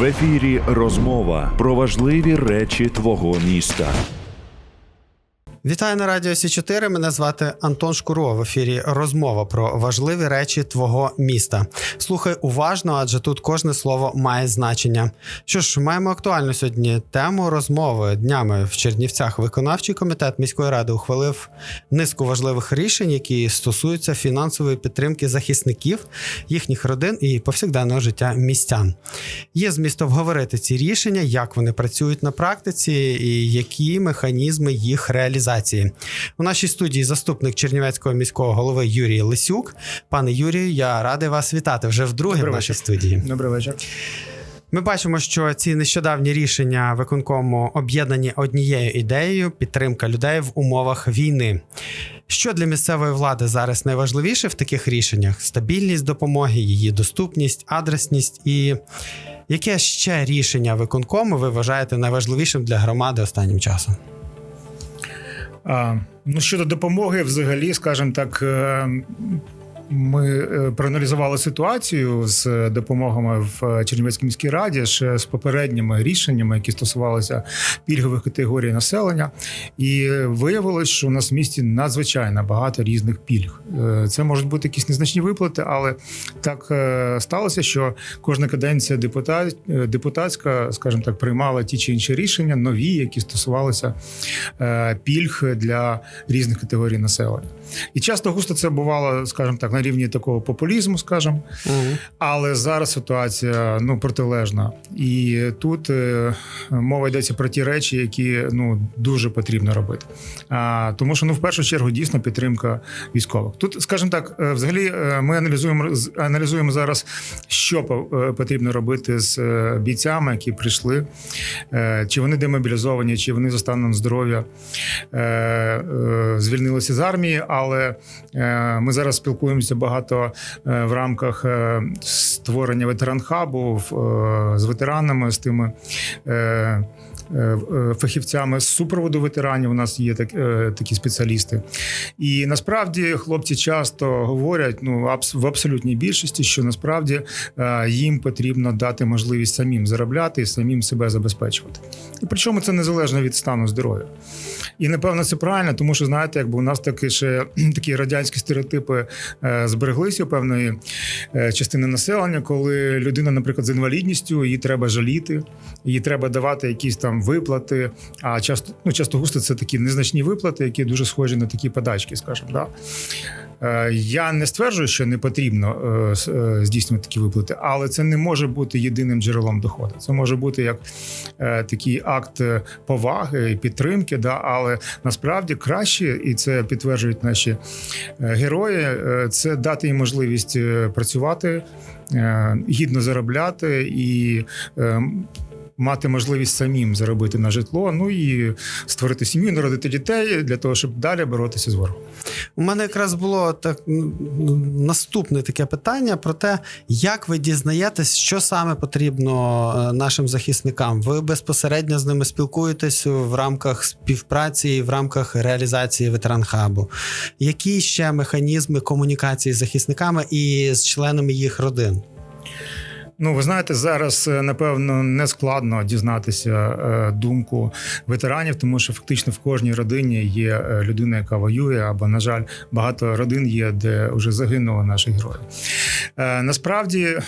В ефірі розмова про важливі речі твого міста. Вітаю на радіо Сі 4 Мене звати Антон Шкуро. В ефірі розмова про важливі речі твого міста. Слухай уважно, адже тут кожне слово має значення. Що ж, маємо актуальну сьогодні тему розмови днями в Чернівцях. Виконавчий комітет міської ради ухвалив низку важливих рішень, які стосуються фінансової підтримки захисників, їхніх родин і повсякденного життя містян. Є зміст обговорити ці рішення, як вони працюють на практиці і які механізми їх реалізації. У нашій студії заступник Чернівецького міського голови Юрій Лисюк. Пане Юрію, я радий вас вітати вже вдруге Добрий в нашій вечір. студії. Добрий вечір. Ми бачимо, що ці нещодавні рішення виконкому об'єднані однією ідеєю підтримка людей в умовах війни. Що для місцевої влади зараз найважливіше в таких рішеннях: стабільність допомоги, її доступність, адресність і яке ще рішення виконкому ви вважаєте найважливішим для громади останнім часом? Ну щодо допомоги, взагалі, скажімо так. Е, Ми е, проаналізували ситуацію з допомогами в Чернівецькій міській раді ще з попередніми рішеннями, які стосувалися пільгових категорій населення, і виявилось, що у нас в місті надзвичайно багато різних пільг. Е, Це можуть бути якісь незначні виплати, але так е, сталося, що кожна каденція депутат, е, депутатська, скажімо так, приймала ті чи інші рішення, нові, які стосувалися е, пільг для різних категорій населення. І часто густо це бувало, скажімо так, на рівні такого популізму, скажімо. Але зараз ситуація ну протилежна, і тут е, мова йдеться про ті речі, які ну дуже потрібно робити. А тому, що ну в першу чергу дійсно підтримка військових. Тут, скажімо так, е, взагалі, е, ми аналізуємо аналізуємо зараз, що по- потрібно робити з бійцями, які прийшли, чи вони демобілізовані, чи вони за станом здоров'я звільнилися з армії. Але ми зараз спілкуємося багато е, в рамках е, створення ветеран-хабу е, з ветеранами, з тими. Е, е, Фахівцями з супроводу ветеранів у нас є так, е, такі спеціалісти, і насправді хлопці часто говорять ну в абсолютній більшості, що насправді їм потрібно дати можливість самим заробляти і самим себе забезпечувати. І причому це незалежно від стану здоров'я. І напевно це правильно, тому що знаєте, якби у нас таки ще такі радянські стереотипи збереглися у певної частини населення, коли людина, наприклад, з інвалідністю, її треба жаліти, їй треба давати якісь там виплати. А часто ну часто густо це такі незначні виплати, які дуже схожі на такі подачки, скажімо. Да? Е, Я не стверджую, що не потрібно е, е, здійснювати такі виплати, але це не може бути єдиним джерелом доходу. Це може бути як такий акт поваги і підтримки. Да, але насправді краще, і це підтверджують наші герої. Це дати їм можливість працювати, гідно заробляти і. Мати можливість самим заробити на житло, ну і створити сім'ю, народити дітей для того, щоб далі боротися з ворогом. У мене якраз було так наступне таке питання про те, як ви дізнаєтесь, що саме потрібно е, нашим захисникам. Ви безпосередньо з ними спілкуєтесь в рамках співпраці і в рамках реалізації ветеранхабу. Які ще механізми комунікації з захисниками і з членами їх родин? Ну, ви знаєте, зараз е, напевно не складно дізнатися е, думку ветеранів, тому що фактично в кожній родині є е, людина, яка воює, або, на жаль, багато родин є, де вже загинули наші герої. Насправді,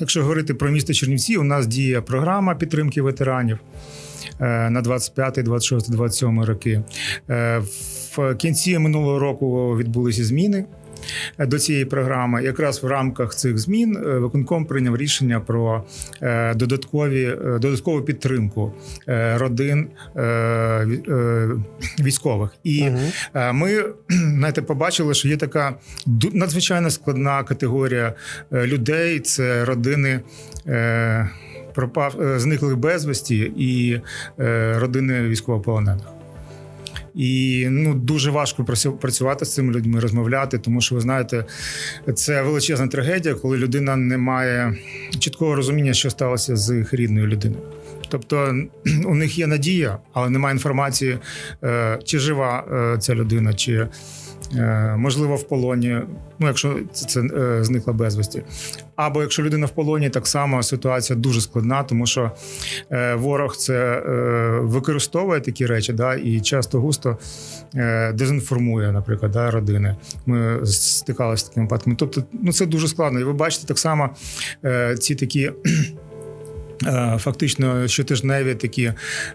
якщо говорити про місто Чернівці, у нас діє програма підтримки ветеранів. На 25, 26, 27 роки в кінці минулого року відбулися зміни до цієї програми. Якраз в рамках цих змін е, виконком прийняв рішення про е, додаткові е, додаткову підтримку е, родин е, ві- е, військових. І е, ми знаєте, побачили, що є така надзвичайно складна категорія е, людей. Це родини. е, Пропав е, зниклих безвісті і е, родини військовополонених. І ну дуже важко працю- працювати з цими людьми, розмовляти, тому що ви знаєте, це величезна трагедія, коли людина не має чіткого розуміння, що сталося з їх рідною людиною. Тобто у них є надія, але немає інформації, е, чи жива е, ця людина, чи можливо, в полоні, ну якщо це, це е, зникла безвісті. Або якщо людина в полоні, так само ситуація дуже складна, тому що е, ворог це е, використовує такі речі, да, і часто густо е, дезінформує, наприклад, да, родини. Ми стикалися з такими випадками. Тобто, ну це дуже складно. І ви бачите так само е, ці такі. Е, Фактично, щотижневі такі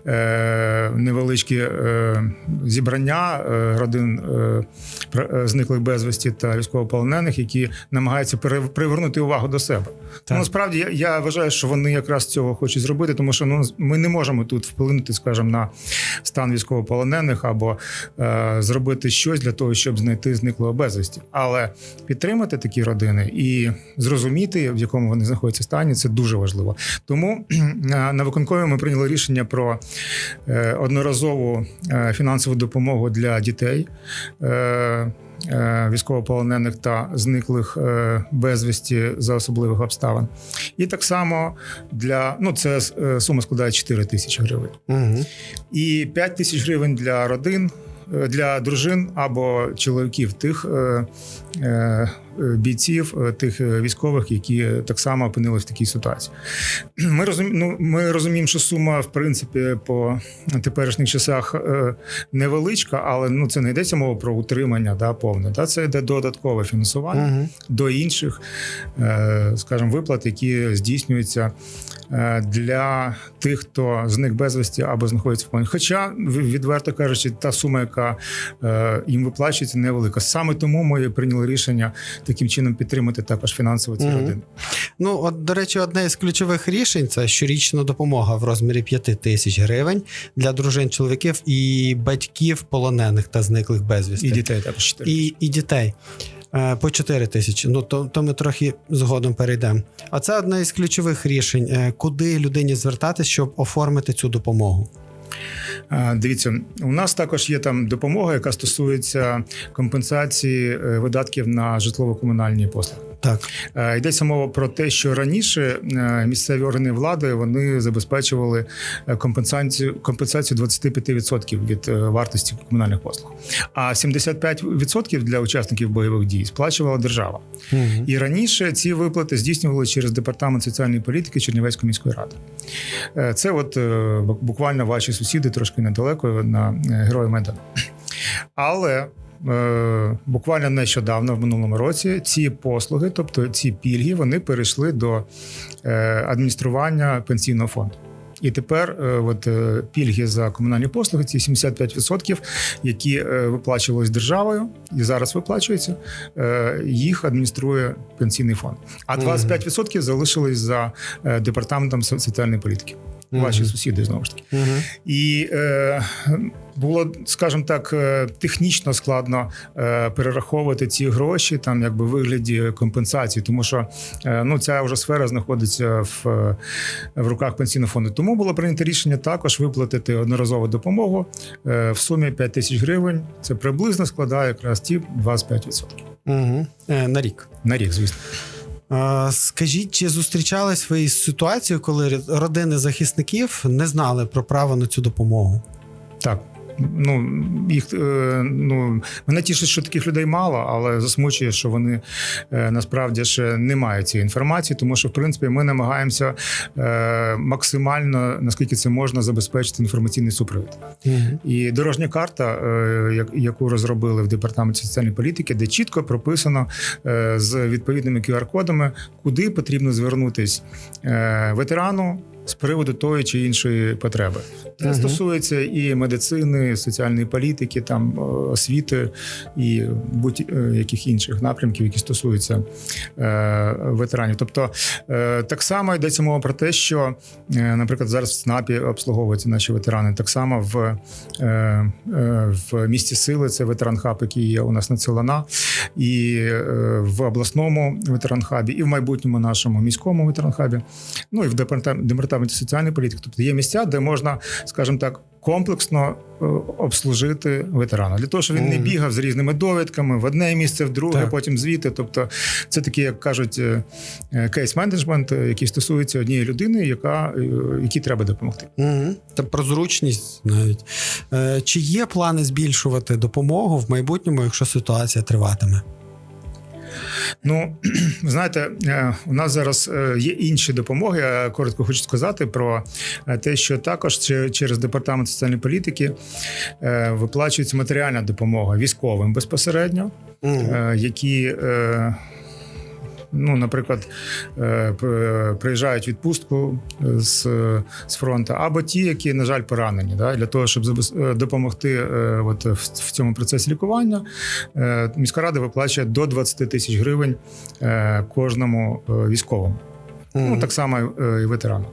е, невеличкі е, зібрання родин е, зниклих безвісті та військовополонених, які намагаються привернути увагу до себе. Ну, насправді я, я вважаю, що вони якраз цього хочуть зробити, тому що ну ми не можемо тут вплинути, скажімо, на стан військовополонених або е, зробити щось для того, щоб знайти зниклого безвісті. Але підтримати такі родини і зрозуміти, в якому вони знаходяться стані, це дуже важливо. Тому на на виконкомі ми прийняли рішення про е, одноразову е, фінансову допомогу для дітей. Е, Військовополонених та зниклих безвісті за особливих обставин, і так само для ну це сума складає 4 тисячі гривень Угу. і 5 тисяч гривень для родин, для дружин або чоловіків тих бійців, е, тих е, військових, які так само опинилися в такій ситуації. Ми розуміємо, ну, ми розуміємо, що сума, в принципі, по теперішніх часах е, невеличка, але ну це не йдеться мова про утримання да, повне. Да, це йде додаткове фінансування Угу. до інших, е, скажімо, виплат, які здійснюються е, для тих, хто зник безвісті або знаходиться в полоні. Хоча, відверто кажучи, та сума, яка е, їм виплачується, невелика. Саме тому ми прийняли рішення таким чином підтримати також фінансово ці Мгм. родини. Ну, от, до речі, одне із ключових рішень це щорічна допомога в розмірі 5 тисяч гривень для дружин, чоловіків і батьків полонених та зниклих безвісти. І дітей також чотири. і, і дітей. Е, По 4 тисячі. Ну то, то ми трохи згодом перейдемо. А це одне із ключових рішень, е, куди людині звертатись, щоб оформити цю допомогу. Дивіться, у нас також є там допомога, яка стосується компенсації е, видатків на житлово-комунальні послуги. Так. Е, Йдеться мова про те, що раніше е, місцеві органи влади вони забезпечували е, компенсацію компенсацію 25% від вартості комунальних послуг, а 75% для учасників бойових дій сплачувала держава. Угу. І раніше ці виплати здійснювали через департамент соціальної політики Чернівецької міської ради. Це от буквально ваші сусіди трошки недалеко на Герої Майдану. Але буквально нещодавно, в минулому році, ці послуги, тобто ці пільги, вони перейшли до е, адміністрування пенсійного фонду. І тепер е, от, е, пільги за комунальні послуги, ці 75%, які е, виплачувались державою і зараз виплачуються, е, їх адмініструє пенсійний фонд. А Мгм. 25% залишились за е, департаментом соціальної політики. Ваші Мгм. сусіди знову ж таки. Угу. І е, було, скажімо так, е, технічно складно е, перераховувати ці гроші там, якби в вигляді компенсації, тому що е, ну ця вже сфера знаходиться в, в руках пенсійного фонду. Тому було прийнято рішення також виплатити одноразову допомогу е, в сумі 5 тисяч гривень. Це приблизно складає якраз ті 25% Угу. Е, на рік. на рік, звісно. Е, Скажіть, чи зустрічались ви із ситуацією, коли родини захисників не знали про право на цю допомогу? Так. Ну їх е, ну мене тішить, що таких людей мало, але засмучує, що вони е, насправді ще не мають цієї інформації, тому що в принципі ми намагаємося е, максимально наскільки це можна забезпечити інформаційний супровід. Угу. І дорожня карта, яку розробили в департаменті соціальної політики, де чітко прописано з відповідними QR-кодами, куди потрібно звернутись е, ветерану. З приводу тої чи іншої потреби це Мгм. стосується і медицини, соціальної політики, там е, освіти і будь-яких інших напрямків, які стосуються е, ветеранів. Тобто е, так само йдеться мова про те, що, е, наприклад, зараз в СНАПі обслуговуються наші ветерани. Так само в, е, е, в місті сили це ветеран хаб, який є у нас на Целана, і е, в обласному ветеран хабі, і в майбутньому нашому міському ветеран хабі. Ну і в департам- департаменті департаменті соціальної політики. Тобто є місця, де можна, скажімо так, комплексно е, обслужити ветерана для того, щоб він не бігав з різними довідками в одне місце, в друге, Так. потім звідти. Тобто, це такий, як кажуть, кейс-менеджмент, який стосується однієї людини, яка е, якій треба допомогти. Угу. Та про зручність навіть. Е, чи є плани збільшувати допомогу в майбутньому, якщо ситуація триватиме? Ну, знаєте, е, у нас зараз е, є інші допомоги. Я коротко хочу сказати про е, те, що також через департамент соціальної політики е, виплачується матеріальна допомога військовим безпосередньо, е, які. Е, Ну, наприклад, е, приїжджають відпустку з, з фронту, або ті, які, на жаль, поранені, да, для того, щоб е, допомогти е, от, в, цьому процесі лікування, е, міська рада виплачує до 20 тисяч гривень е, кожному е, військовому. Ну, так само е, і ветерану.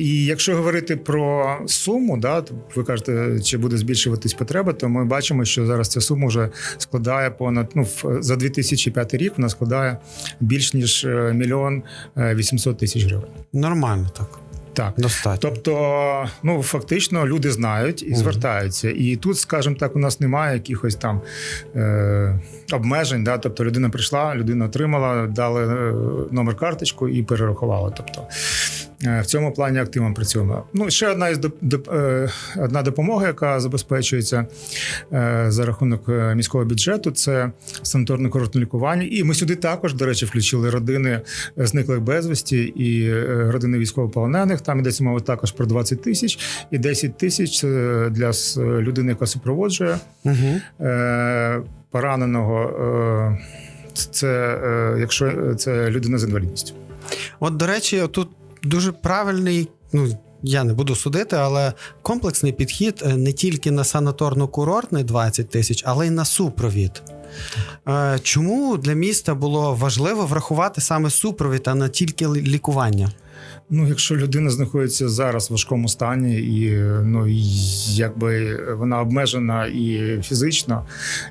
Е, і якщо говорити про суму, да, то ви кажете, чи буде збільшуватись потреба, то ми бачимо, що зараз ця сума вже складає понад ну за 2005 рік вона складає більш ніж е, мільйон е, 800 тисяч гривень. Нормально так. Так. Достатньо. Тобто, ну фактично люди знають і звертаються. І тут, скажімо так, у нас немає якихось там е, обмежень. Да? Тобто людина прийшла, людина отримала, дали е, номер карточку і перерахувала. Тобто е, в цьому плані активно працюємо. Ну, ще одна із доп- доп- е, одна допомога, яка забезпечується е, за рахунок е, міського бюджету, це санаторне курортне лікування. І ми сюди також, до речі, включили родини е, зниклих безвісті і е, родини військовополонених. Там йдеться мова також про 20 тисяч і 10 тисяч е, для людини, яка супроводжує Угу. е, пораненого. е, Це е, якщо це людина з інвалідністю. От, до речі, тут дуже правильний, ну. Я не буду судити, але комплексний підхід е, не тільки на санаторно-курортний 20 тисяч, але й на супровід. Е, Чому для міста було важливо врахувати саме супровід, а не тільки лікування? Ну, якщо людина знаходиться зараз в важкому стані, і ну і якби вона обмежена і фізично,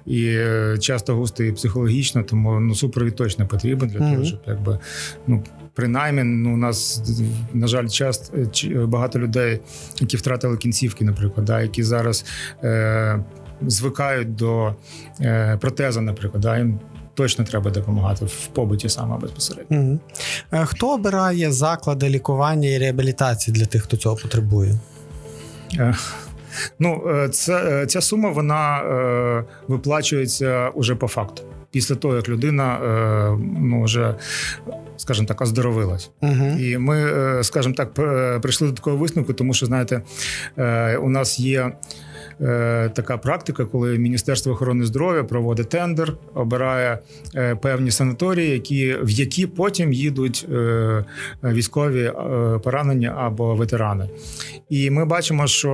і е, часто густо і психологічно, тому ну супровід точно потрібен для Мгм. того, щоб якби ну. Принаймні, ну у нас на жаль, часто багато людей, які втратили кінцівки, наприклад, да, які зараз е, звикають до е, протеза, наприклад, да, їм точно треба допомагати в побуті саме безпосередньо. Угу. Хто обирає заклади лікування і реабілітації для тих, хто цього потребує? Е, Ну, е, це, е, ця сума вона е, виплачується уже по факту. Після того, як людина е, ну, вже, скажімо так, оздоровилась. Угу. І ми, е, скажімо так, прийшли до такого висновку, тому що, знаєте, е, у нас є. е, Така практика, коли Міністерство охорони здоров'я проводить тендер, обирає е, певні санаторії, які, в які потім їдуть е, військові е, поранені або ветерани. І ми бачимо, що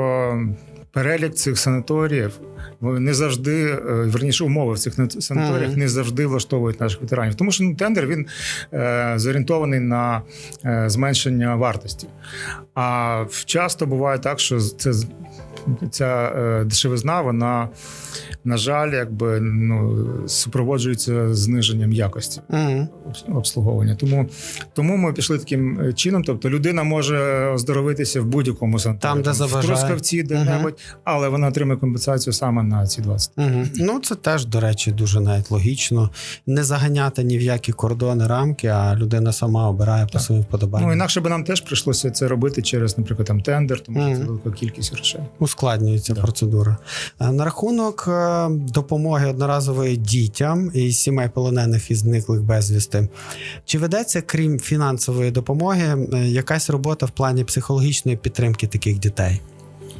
перелік цих санаторіїв не завжди, е, верніше, умови в цих на- санаторіях ага. не завжди влаштовують наших ветеранів. Тому що ну, тендер він е, зорієнтований на е, зменшення вартості. А часто буває так, що це ця е, дешевизна, вона, на жаль, якби ну, супроводжується зниженням якості обс- обслуговування. Тому, тому ми пішли таким е, чином. Тобто людина може оздоровитися в будь-якому санаторії. Там, де в. Трускавці, де-небудь, але вона отримає компенсацію саме на ці 20. Угу. Ну, це теж, до речі, дуже навіть логічно. Не заганяти ні в які кордони, рамки, а людина сама обирає по Так. своїм вподобанням. Ну інакше би нам теж прийшлося це робити через, наприклад, там тендер, тому що це велика кількість грошей. Ускладнюється Да. процедура. Е, На рахунок е, допомоги одноразової дітям із сімей полонених і зниклих безвісти. Чи ведеться, крім фінансової допомоги, е, якась робота в плані психологічної підтримки таких дітей?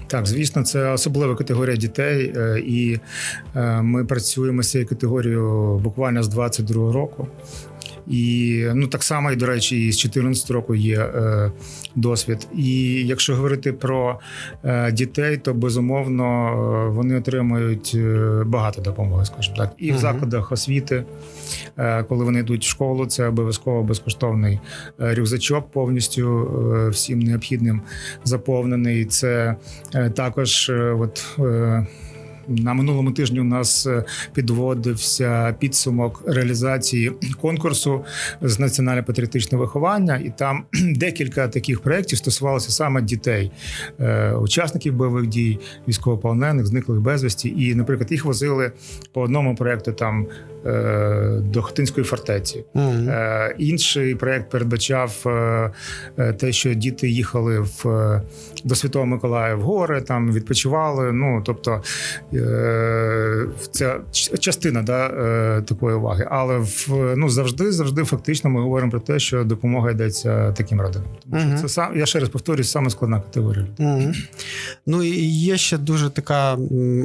Так, звісно, це особлива категорія дітей, і ми працюємо з цією категорією буквально з 22 року. І ну так само, і до речі, і з 14 року є е, досвід. І якщо говорити про е, дітей, то безумовно е, вони отримують е, багато допомоги, скажімо так, і в Мгм. закладах освіти, е, коли вони йдуть в школу, це обов'язково безкоштовний рюкзачок повністю е, всім необхідним заповнений. Це е, також е, от. На минулому тижні у нас е, підводився підсумок реалізації конкурсу з національне патріотичне виховання, і там декілька таких проєктів стосувалося саме дітей, е, учасників бойових дій, військовополонених, зниклих безвісті. І, наприклад, їх возили по одному проєкту там до Хотинської фортеці. Е, Інший проект передбачав е, е, те, що діти їхали в е, до Святого Миколая в гори, там відпочивали. Ну тобто е, це частина да, е, такої уваги. Але в ну завжди, завжди фактично ми говоримо про те, що допомога йдеться таким родинам. Тому що це сам я ще раз повторюсь, саме складна категорія. Мгм. Ну і є ще дуже така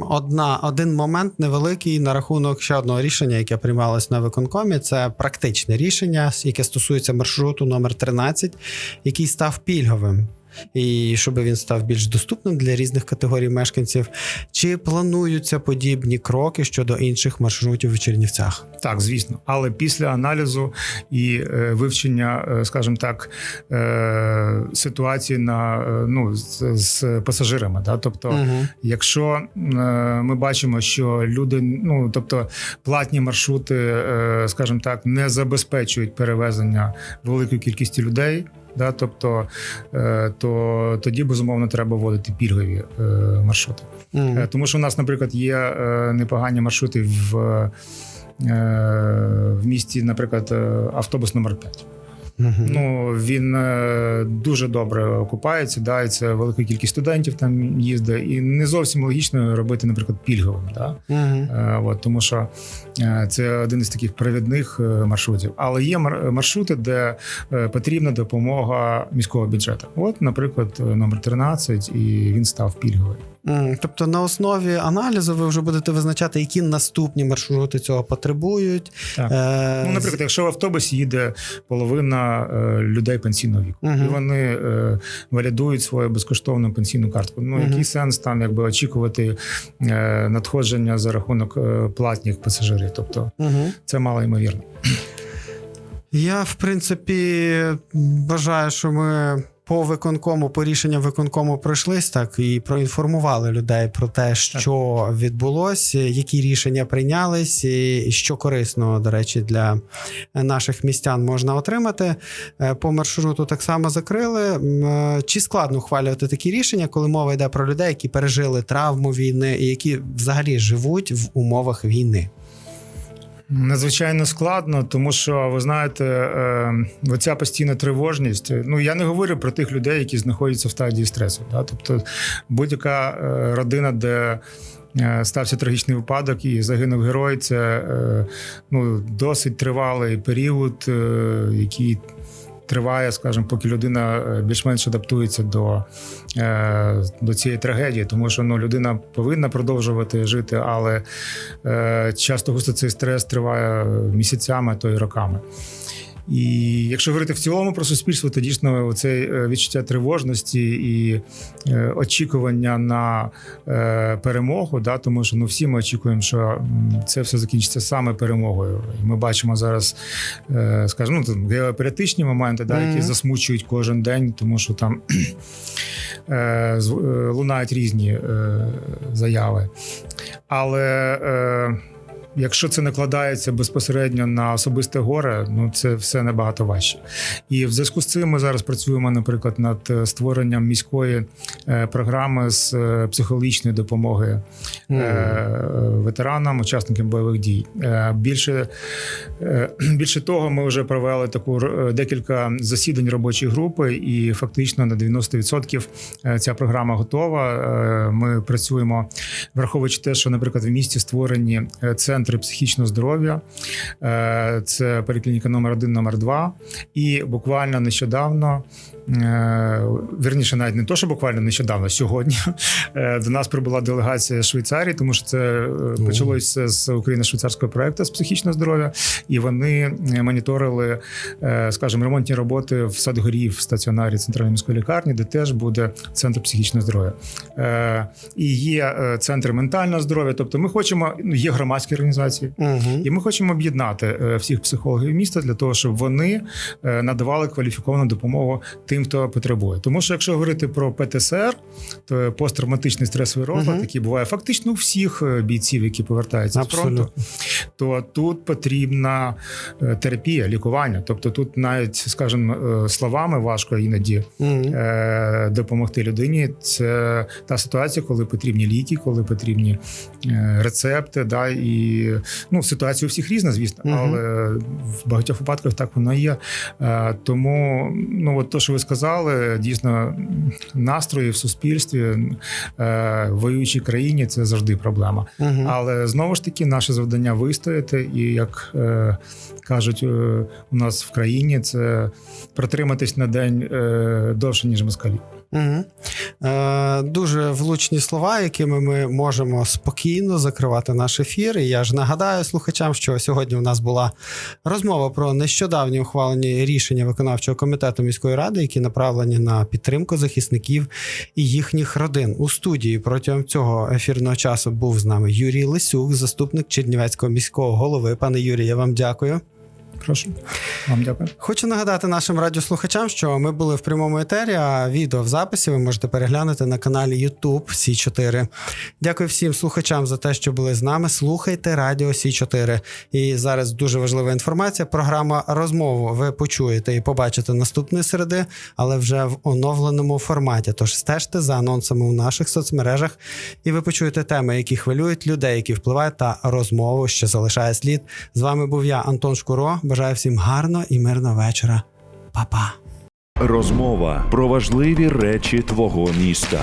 одна один момент невеликий на рахунок ще одного рішення, яке приймалось на виконкомі. Це практичне рішення, яке стосується маршруту номер 13, який став пільговим. І щоб він став більш доступним для різних категорій мешканців, чи плануються подібні кроки щодо інших маршрутів у Чернівцях? Так, звісно, але після аналізу і е, вивчення, е, скажімо так, е, ситуації на ну з, з пасажирами, да, тобто. Угу. Якщо ми бачимо, що люди, ну тобто платні маршрути, скажімо так, не забезпечують перевезення великої кількості людей. Да, тобто, е, то тоді безумовно треба вводити пільгові е, маршрути. Е, Тому що у нас, наприклад, є е, непогані маршрути в, е, в місті, наприклад, автобус номер 5 Ну він е, дуже добре окупається. Да, і це велика кількість студентів там їздить, і не зовсім логічно робити, наприклад, пільговим. Да? Е, от, тому що е, це один із таких провідних е, маршрутів. Але є мар- маршрути, де е, потрібна допомога міського бюджету. От, наприклад, номер 13, і він став пільговий. Тобто на основі аналізу ви вже будете визначати, які наступні маршрути цього потребують. Так. Е, Ну, наприклад, якщо в автобусі їде половина е, людей пенсійного віку, Мгм. і вони е, валідують свою безкоштовну пенсійну картку. Ну Мгм. який сенс там якби очікувати е, надходження за рахунок е, платних пасажирів? Тобто Угу. це мало ймовірно. Я, в принципі, бажаю, що ми по виконкому, по рішенням виконкому пройшлись так і проінформували людей про те, що відбулося, які рішення прийнялись, і що корисно, до речі, для наших містян можна отримати. Е, По маршруту так само закрили. Е, Чи складно ухвалювати такі рішення, коли мова йде про людей, які пережили травму війни і які взагалі живуть в умовах війни? Надзвичайно складно, тому що ви знаєте, е, оця постійна тривожність. Ну я не говорю про тих людей, які знаходяться в стадії стресу. Да? Тобто будь-яка е, родина, де е, стався трагічний випадок і загинув герой, це е, ну, досить тривалий період, е, який. Триває, скажімо, поки людина е, більш-менш адаптується до, е, до цієї трагедії, тому що ну, людина повинна продовжувати жити, але е, часто густо цей стрес триває місяцями, то й роками. І якщо говорити в цілому про суспільство, то дійсно це відчуття тривожності і е, очікування на е, перемогу, да, тому що ну всі ми очікуємо, що це все закінчиться саме перемогою. І ми бачимо зараз, е, скажімо, ну, геополітичні моменти, да, які Мгм. засмучують кожен день, тому що там е, е, лунають різні е, заяви. Але е, якщо це накладається безпосередньо на особисте горе, ну це все набагато важче. І в зв'язку з цим ми зараз працюємо, наприклад, над е, створенням міської е, програми з е, психологічної допомоги ветеранам, учасникам бойових дій. Більше, більше того, ми вже провели таку декілька засідань робочої групи, і фактично на 90% е, ця програма готова. Ми працюємо, враховуючи те, що, наприклад, в місті створені е, центри психічного здоров'я. Е, Це поліклініка номер 1 номер 2 І буквально нещодавно. е, Вірніше, навіть не то, що буквально нещодавно, сьогодні е, до нас прибула делегація Швейцарії, тому що це почалося з україно-швейцарського проекту з психічного здоров'я, і вони моніторили, скажімо, ремонтні роботи в Садгорі в стаціонарі центральної міської лікарні, де теж буде центр психічного здоров'я. І є центр ментального здоров'я. Тобто, ми хочемо, ну є громадські організації. Угу. І ми хочемо об'єднати е, всіх психологів міста для того, щоб вони е, надавали кваліфіковану допомогу тим, хто потребує. Тому що якщо говорити про ПТСР, то посттравматичний стресовий розлад, Мгм. який буває фактично у всіх е, бійців, які повертаються з фронту, то тут потрібна терапія, лікування. Тобто, тут навіть, скажімо, словами важко іноді е, допомогти людині. Це та ситуація, коли потрібні ліки, коли потрібні рецепти. Да, і ну, ситуація у всіх різна, звісно, Мгм. але в багатьох випадках так воно є. Е, тому, ну от то, що ви сказали, дійсно настрої в суспільстві е, в воюючій країні це завжди проблема. Мгм. Але знову ж таки, наше завдання вистояти, і як е, кажуть у нас в країні, це протриматись на день довше, ніж москалі. Угу. Е, дуже влучні слова, якими ми можемо спокійно закривати наш ефір. І я ж нагадаю слухачам, що сьогодні у нас була розмова про нещодавні ухвалені рішення виконавчого комітету міської ради, які направлені на підтримку захисників і їхніх родин. У студії протягом цього ефірного часу був з нами Юрій Лисюк, заступник Чернівецького міського голови. Пане Юрій, я вам дякую. Прошу вам дякую. Хочу нагадати нашим радіослухачам, що ми були в прямому етері, а відео в записі ви можете переглянути на каналі YouTube Сі 4 Дякую всім слухачам за те, що були з нами. Слухайте Радіо Сі 4 І зараз дуже важлива інформація. Програма розмову ви почуєте і побачите наступної середи, але вже в оновленому форматі. Тож стежте за анонсами у наших соцмережах, і ви почуєте теми, які хвилюють людей, які впливають, та розмову, що залишає слід. З вами був я, Антон Шкуро. Бажаю всім гарного і мирного вечора. Па-па. Розмова про важливі речі твого міста.